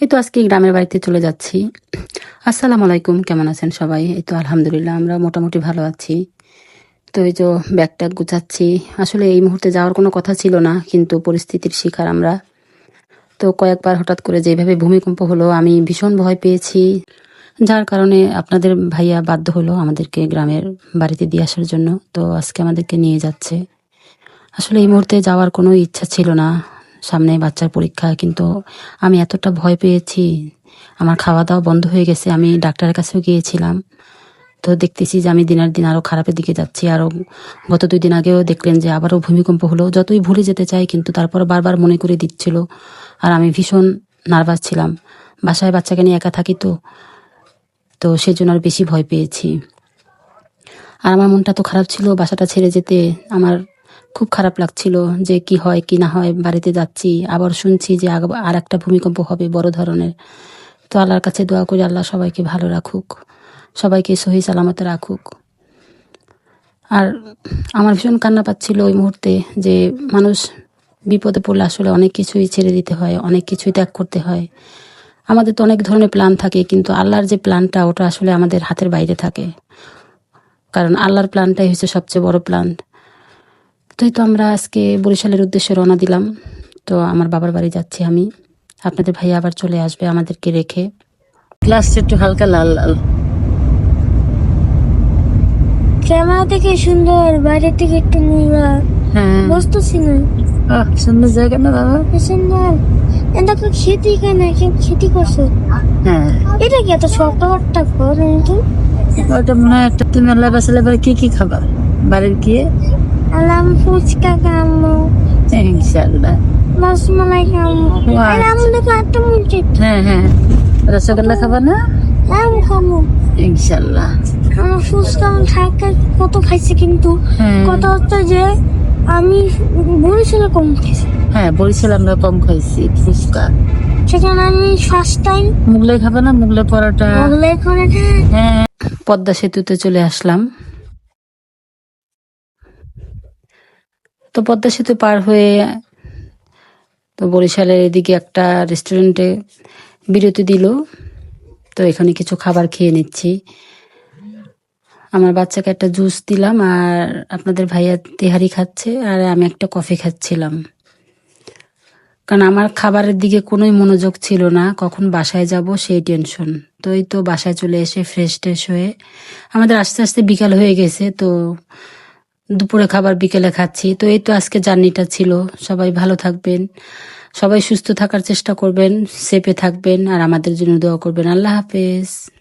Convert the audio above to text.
এই তো আজকে গ্রামের বাড়িতে চলে যাচ্ছি। আসসালামু আলাইকুম, কেমন আছেন সবাই? এই তো আলহামদুলিল্লাহ, আমরা মোটামুটি ভালো আছি। তো এই যে ব্যাগটা গুছাচ্ছি, আসলে এই মুহূর্তে যাওয়ার কোনো কথা ছিল না, কিন্তু পরিস্থিতির শিকার আমরা। তো কয়েকবার হঠাৎ করে যেভাবে ভূমিকম্প হলো, আমি ভীষণ ভয় পেয়েছি। যার কারণে আপনাদের ভাইয়া বাধ্য হলো আমাদেরকে গ্রামের বাড়িতে দিয়ে আসার জন্য। তো আজকে আমাদেরকে নিয়ে যাচ্ছে। আসলে এই মুহূর্তে যাওয়ার কোনো ইচ্ছা ছিল না। সামনে বাচ্চার পরীক্ষা, কিন্তু আমি এতটা ভয় পেয়েছি। আমার খাওয়া দাওয়া বন্ধ হয়ে গেছে, আমি ডাক্তারের কাছেও গিয়েছিলাম। তো দেখতেছি যে আমি দিনের দিন আরও খারাপের দিকে যাচ্ছি। আরও গত দুই দিন আগেও দেখলেন যে আবারও ভূমিকম্প হলো। যতই ভুলে যেতে চাই, কিন্তু তারপর বারবার মনে করে দিচ্ছিল। আর আমি ভীষণ নার্ভাস ছিলাম। বাসায় বাচ্চাকে নিয়ে একা থাকি তো তো সেজন্য আর বেশি ভয় পেয়েছি। আর আমার মনটা তো খারাপ ছিল, বাসাটা ছেড়ে যেতে। আমার খুব খারাপ লাগছিল যে কি হয়, কি না হয়, বাড়িতে যাচ্ছি, আবার শুনছি যে আর একটা ভূমিকম্প হবে, বড় ধরনের। তো আল্লাহর কাছে দোয়া করি, আল্লাহ সবাইকে ভালো রাখুক, সবাইকে সহি সালামতে রাখুক। আর আমার ভীষণ কান্না পাচ্ছিল ওই মুহূর্তে যে মানুষ বিপদে পড়লে আসলে অনেক কিছুই ছেড়ে দিতে হয়, অনেক কিছুই ত্যাগ করতে হয়। আমাদের তো অনেক ধরনের প্ল্যান থাকে, কিন্তু আল্লাহর যে প্ল্যানটা, ওটা আসলে আমাদের হাতের বাইরে থাকে। কারণ আল্লাহর প্ল্যানটাই হচ্ছে সবচেয়ে বড় প্ল্যান। তো এই তো আমরা আজকে বরিশালের উদ্দেশ্যে রওনা দিলাম। তো আমার বাবার বাড়ি যাচ্ছি আমি। আপনাদের ভাই আবার চলে আসবে আমাদেরকে রেখে। গ্লাসটা একটু হালকা লাল লাল। ক্যামেরা থেকে সুন্দর বাইরে থেকে একটু নোংরা। হ্যাঁ। বুঝতেছি না আহ, সুন্দর জায়গা না বাবা? সুন্দর। এটা তো খেতে কেন কেউ খেতে করছে। হ্যাঁ। এটা কি এত ছোট একটা ঘর কিন্তু ওটা মনে হয় একটা তুমি আল্লাহ বাসালে এবার কি কি খাবার বাড়ির গিয়ে আলাম ফুচকা খামো ইনশাল্লাহ রসমালাই খামো. আর আমাদের মুরগি হ্যাঁ হ্যাঁ রসগোল্লা খাবার না আম খামো ইনশাল্লাহ আমার ফুচকা ঢাকা কত খাইছে কিন্তু। কত হচ্ছে যে আমি বরিশালে কম খাইছি হ্যাঁ বরিশাল আমরা কম খাইছি ফুচকা সেখানে আমি ফার্স্ট টাইম মুগলাই খাবার না মুগলাই পরোটা ওগুলো এখানে হ্যাঁ পদ্মা সেতুতে চলে আসলাম তো পদ্মা সেতু পার হয়ে তো বরিশালের এদিকে একটা রেস্টুরেন্টে বিরতি দিল। তো এখানে কিছু খাবার খেয়ে নিচ্ছি। আমার বাচ্চাকে একটা জুস দিলাম আর আপনাদের ভাইয়া তেহারি খাচ্ছে আর আমি একটা কফি খাচ্ছিলাম। কারণ আমার খাবারের দিকে কোনোই মনোযোগ ছিল না, কখন বাসায় যাব সেই টেনশন তো এই তো বাসায় চলে এসে ফ্রেশ ট্রেশ হয়ে আমাদের আস্তে আস্তে বিকাল হয়ে গেছে, তো দুপুরে খাবার বিকেলে খাচ্ছি। তো এই তো আজকে জার্নিটা ছিল। সবাই ভালো থাকবেন। সবাই সুস্থ থাকার চেষ্টা করবেন সেপে থাকবেন, আর আমাদের জন্য দোয়া করবেন। আল্লাহ হাফেজ।